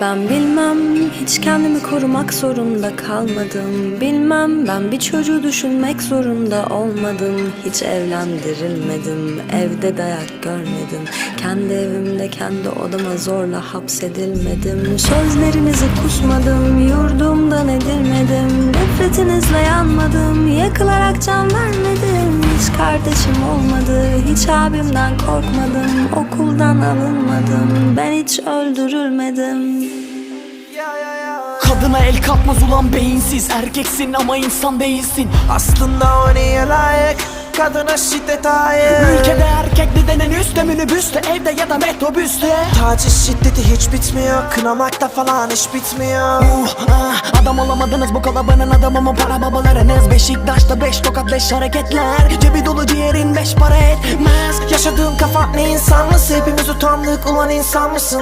Ben bilmem hiç kendimi korumak zorunda kalmadım. Bilmem ben bir çocuğu düşünmek zorunda olmadım. Hiç evlendirilmedim evde dayak görmedim. Kendi evimde kendi odama zorla hapsedilmedim. Sözlerinizi kusmadım yurdumdan edilmedim. Nefretinizle yanmadım yakılarak can vermedim kardeşim olmadı. Hiç abimden korkmadım. Okuldan alınmadım. Ben hiç öldürülmedim. Kadına el kalkmaz ulan beyinsiz. Erkeksin ama insan değilsin. Aslında o niye layık? Kadına şiddet ait. Ülkede erkekli denen üstte minibüste Evde ya da metrobüste. Taciz şiddeti hiç bitmiyor. Kınamakta falan iş bitmiyor. Uh, ah, olamadınız bu kalabalığın adamı mı? Para babalarınız. Beşiktaş'ta beş tokat beş hareketler. Cebi dolu diğerin beş para etmez. Yaşadığın kafa ne insan nasıl Hepimiz utandık ulan insan mısın